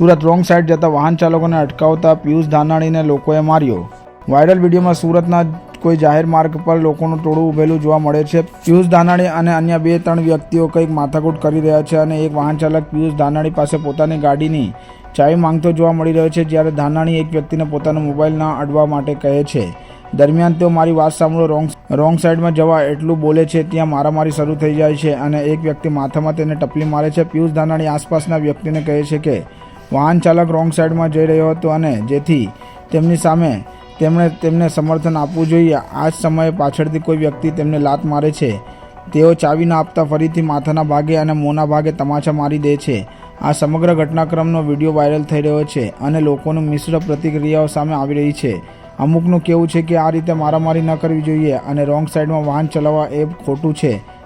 Surat wrong side જતા વાહન ચાલકોને અટકાવતા પિયુષ ધાનાણીને લોકોએ માર્યો. વાયરલ વિડીયોમાં સુરતના કોઈ જાહેર માર્ગ પર લોકોનું ટોળું ઉભેલું જોવા મળે છે. પિયુષ ધાનાણી અને અન્ય બે ત્રણ વ્યક્તિઓ કંઈક માથાકૂટ કરી રહ્યા છે અને એક વાહન ચાલક પિયુષ ધાનાણી પાસે પોતાની ગાડીની ચાવી માંગતો જોવા મળી રહ્યો છે, જ્યારે ધાનાણી એક વ્યક્તિને પોતાનો મોબાઈલ ના અડવા માટે કહે છે. દરમિયાન તેઓ મારી વાત સાંભળો, રોંગ રોંગ સાઈડમાં જવા એટલું બોલે છે, ત્યાં મારામારી શરૂ થઈ જાય છે અને એક વ્યક્તિ માથામાં તેને ટપલી મારે છે. પિયુષ ધાનાણી આસપાસના વ્યક્તિને કહે છે કે વાહન ચાલક રોંગ સાઈડમાં જઈ રહ્યો હતો અને જેથી તેમની સામે તેમણે તેમને સમર્થન આપવું જોઈએ. આ જ સમયે પાછળથી કોઈ વ્યક્તિ તેમને લાત મારે છે. તેઓ ચાવી ન આપતા ફરીથી માથાના ભાગે અને મોંના ભાગે તમાચા મારી દે છે. આ સમગ્ર ઘટનાક્રમનો વીડિયો વાયરલ થઈ રહ્યો છે અને લોકોનું મિશ્ર પ્રતિક્રિયાઓ સામે આવી રહી છે. અમુકનું કહેવું છે કે આ રીતે મારામારી ન કરવી જોઈએ અને રોંગ સાઈડમાં વાહન ચલાવવા એ ખોટું છે.